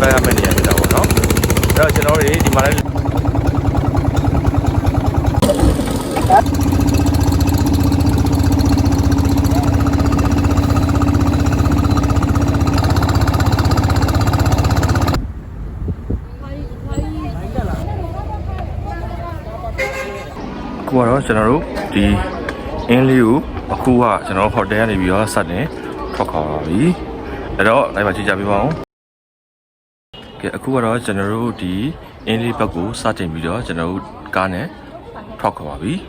ပတ်ရမယ့်နေရာဖြစ်တာပေါ့နော်အဲ့တော့ကျွန်တော်တို့ဒီမှာလည်းအခုကတော့ကျွန်တော်တို့ဒီအင်းလေးကိုအခုကကျွန်တော်ဟိုတယ်ကနေပြီးတော့စတင်ထွက်ခွာပါပြီအဲ့တော့လိုက်ပါကြည့်ကြပေးပါဦး ကဲအခုကတော့ကျွန်တော်တို့ဒီအင်းလေးဘက်ကိုစတင်ပြီးတော့ကျွန်တော်တို့ကားနဲ့ထွက်ခွာပါပြီ။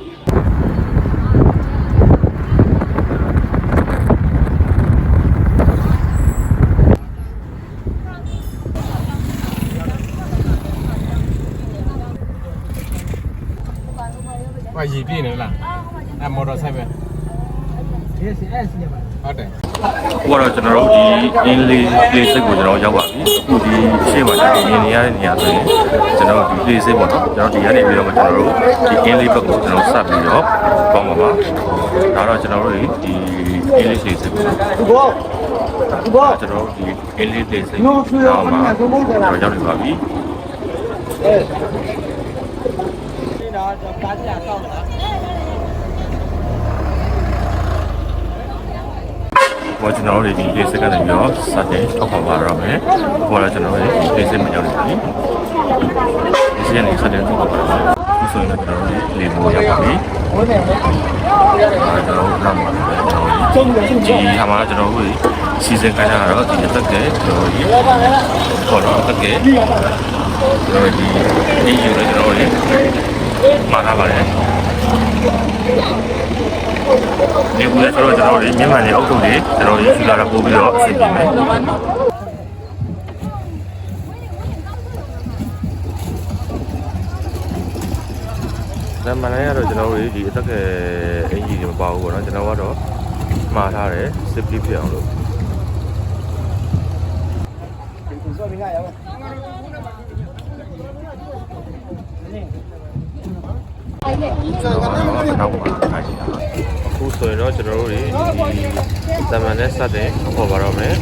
ဟာရေပြည့်နေလား။အဲမော်တော်ဆိုင်ပဲ။ ဟုတ်တယ်အခုကတော့ကျွန်တော်တို့ဒီအင်းလေး place ကိုကျွန်တော်ရောက်ပါပြီအခုဒီရှေ့မှာကျွန်တော်မြင်နေရတဲ့နေရာဆိုရင်ကျွန်တော်ဒီ place ပေါ့နော်ကျွန်တော်ဒီကနေပြီးတော့ကျွန်တော်တို့ဒီအင်းလေးဘက်ကိုကျွန်တော်ဆက်ပြီးတော့ပေါင်းပါပါဒါတော့ကျွန်တော်တို့ဒီအင်းလေး place ကိုသူဘောသူဘောကျွန်တော်တို့ဒီအင်းလေး place ကိုတော့မှာကျွန်တော်ရောက်နေပါပြီဒီတော့ကားကြဆောက် ဘောကျွန်တော်တို့ဒီ place ကနေပြီးတော့စတင်ထောက်ပါပါတော့မယ်ဘောလည်းကျွန်တော်တို့ဒီ place မှာရောက်နေပြီဒီစီကနေစတင်ထောက်ပါပါတော့ဒီဆိုရင်ကျွန်တော်တို့လေမိုးရောက်ပါပြီဝင်နေတယ်အဲကျွန်တော်တို့နောက်မှာကျွန်တော်တို့ဒီဟာမှာကျွန်တော်တို့စီစဉ်ခိုင်းတာတော့ဒီအသက်ကဲကျွန်တော်တို့ဒီခေါ်တော့အသက်ကဲကျွန်တော်တို့ဒီဒီယူလည်းကျွန်တော်တို့မှာထားပါတယ် ဒီကူလည်းဆိုတော့ကျွန်တော်တို့မြန်မာနေအုပ်ထုပ်တွေကျွန်တော်တို့ယူလာတာပို့ပြီးတော့အဆင်ပြေမယ်ဒါမှလည်းကတော့ကျွန်တော်တို့ဒီအသက်ကဲအင်ဂျီတွေမပါဘူးပေါ့နော်ကျွန်တော်ကတော့မှားထားတယ် safety ဖြစ်အောင်လို့သူဆိုပြီးရရပါနောက်ပါခိုင်းတာအ ခုဆိုရင်တော့ကျွန်တော်တို့ဒီသမန်နဲ့စတဲ့ခေါ်ပါတော့မယ်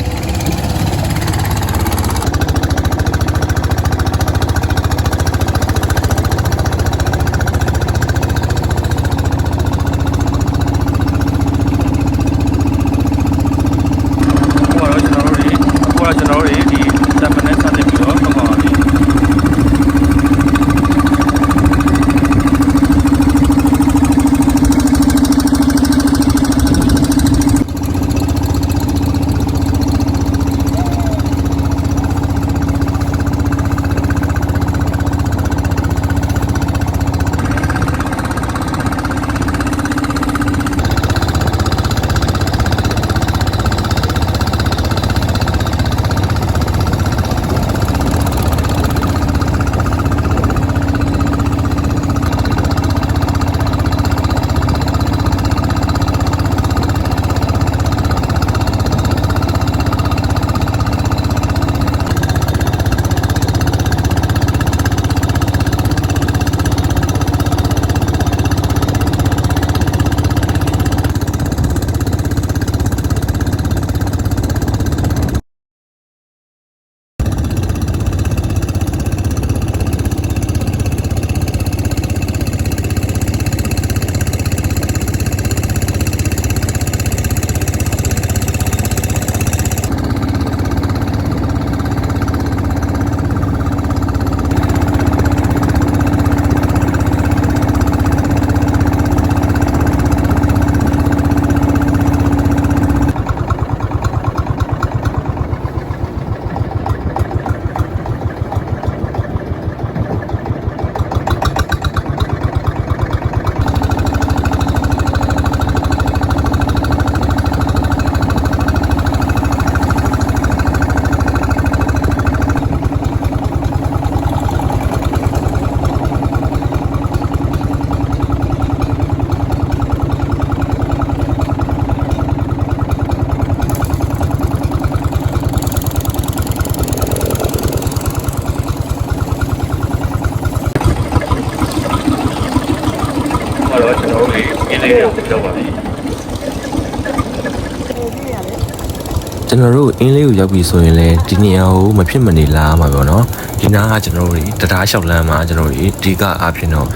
ကိုပြောပါပြီကျွန်ကျွန်တော်တို့အင်းလေးကိုရောက်ပြီဆိုရင်လည်းဒီနေရာကိုမဖြစ်မနေလာမှာပေါ့နော်ဒီနားကကျွန်တော်တို့တွေတရားလျှောက်လမ်းမှာကျွန်တော်တို့တွေဒီကအားဖြင့်တော့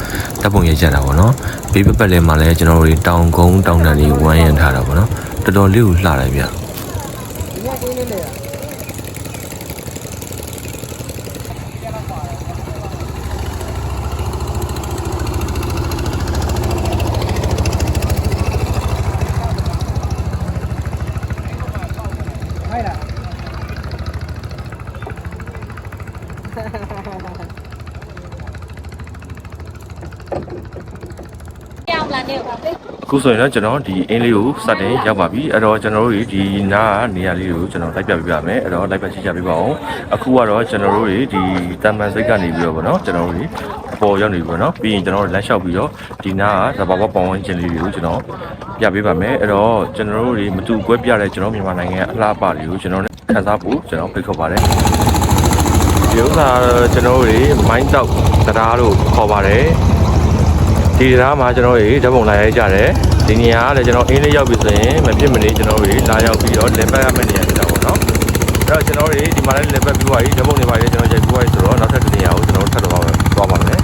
တပ်ပုံရကြတာပေါ့နော်ဘေးပပတ်လဲမှာလည်းကျွန်တော်တို့တွေတောင်ကုန်းတောင်တန်းတွေဝမ်းရံထားတာပေါ့နော်တော်တော်လေးကိုလှတယ်ဗျ ဒီကအင်းလေးလေ မိုက်လား ပြောင်းလာနေပါပဲ အ ခုဆိုရင်တော့ကျွန်တော်ဒီအင်းလေးကိုစတင်ရောက်ပါပြီအဲ့တော့ကျွန်တော်တို့ဒီနားကနေရာလေးကိုကျွန်တော်လိုက်ပြပေးပါမယ်အဲ့တော့လိုက်ပြချိကြပေးပါအောင်အခုကတော့ကျွန်တော်တို့တွေဒီတမန်စိတ်ကနေပြီးတော့ဗောနော်ကျွန်တော်တို့ဒီအပေါ်ရောက်နေပြီဗောနော်ပြီးရင်ကျွန်တော်တို့လမ်းလျှောက်ပြီးတော့ဒီနားကသဘာဝပေါင်းဝန်းကျင်လေးတွေကိုကျွန်တော်ပြပေးပါမယ်အဲ့တော့ကျွန်တော်တို့တွေမတူကွဲပြတဲ့ကျွန်တော်မြန်မာနိုင်ငံအလားအပါတွေကိုကျွန်တော်နဲ့ခန်းစားဖို့ကျွန်တော်ဖိတ်ခေါ်ပါတယ်ဒီဥစ္စာကတော့ကျွန်တော်တို့တွေမိုင်းတောက်တရားလို့ခေါ်ပါတယ် ဒီတရားမှာကျွန်တော်တို့ဓာတ်ပုံလာရိုက်ကြတယ်ဒီနေရာကလည်းကျွန်တော်အင်းလေးရောက်ပြီဆိုရင်မဖြစ်မနေကျွန်တော်တို့လာရောက်ပြီးတော့လင်ပတ်ရမယ့်နေရာဖြစ်တာပေါ့နော်အဲ့တော့ကျွန်တော်တို့ဒီမှာလည်းလင်ပတ်ပြီးသွားပြီဓာတ်ပုံတွေပါလေကျွန်တော်ရိုက်ပြီးသွားပြီဆိုတော့နောက်ထပ်တစ်နေရာကိုကျွန်တော်တို့ထပ်တော့သွားပါမယ်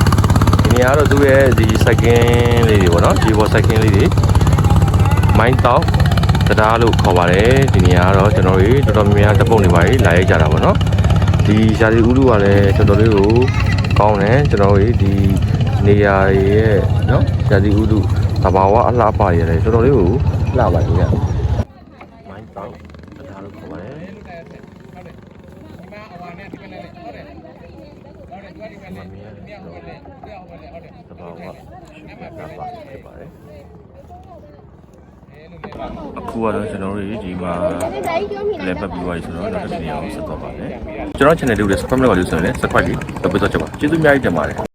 ဒီနေရာကတော့သူ့ရဲ့ဒီ second လေးတွေပေါ့နော်ဒီဘော second လေးတွေမိုင်းတောက်တရားလို့ခေါ်ပါတယ်ဒီနေရာကတော့ကျွန်တော်တို့တော်တော်များများဓာတ်ပုံတွေပါလေလာရိုက်ကြတာပေါ့နော်ဒီရှာဒီဥလူကလည်းတော်တော်လေးကိုကောင်းတယ်ကျွန်တော်တို့ဒီ နေရာရဲ့နော်ဇာတိဥဒုသဘာဝအလှပရတဲ့တော်တော်လေးကိုလှပါလေရမိုင်းတောက်တရားလို့ခေါ်ပါတယ်ဟုတ်တယ်ဟုတ်တယ်ဒီမှာအဝါနဲ့ဒီကနေ့ဟုတ်တယ်ဟုတ်တယ်ဒီကနေ့ကနေ့မြောက်ဝင်လေမြောက်ဝင်လေဟုတ်တယ်သဘာဝရှိပါကပါဖြစ်ပါတယ်အဲလိုလေပါအခုကတော့ကျွန်တော်တို့ဒီမှာလည်းပတ်ပြီးသွားပြီဆိုတော့နောက်တစ်နေရာကိုဆက်သွားပါမယ်ကျွန်တော် channel လေးကို subscribe လုပ်ပါလို့ဆိုရင်လည်း subscribe လေးလုပ်ပေးတော့ချက်ပါကျေးဇူးအများကြီးတင်ပါတယ်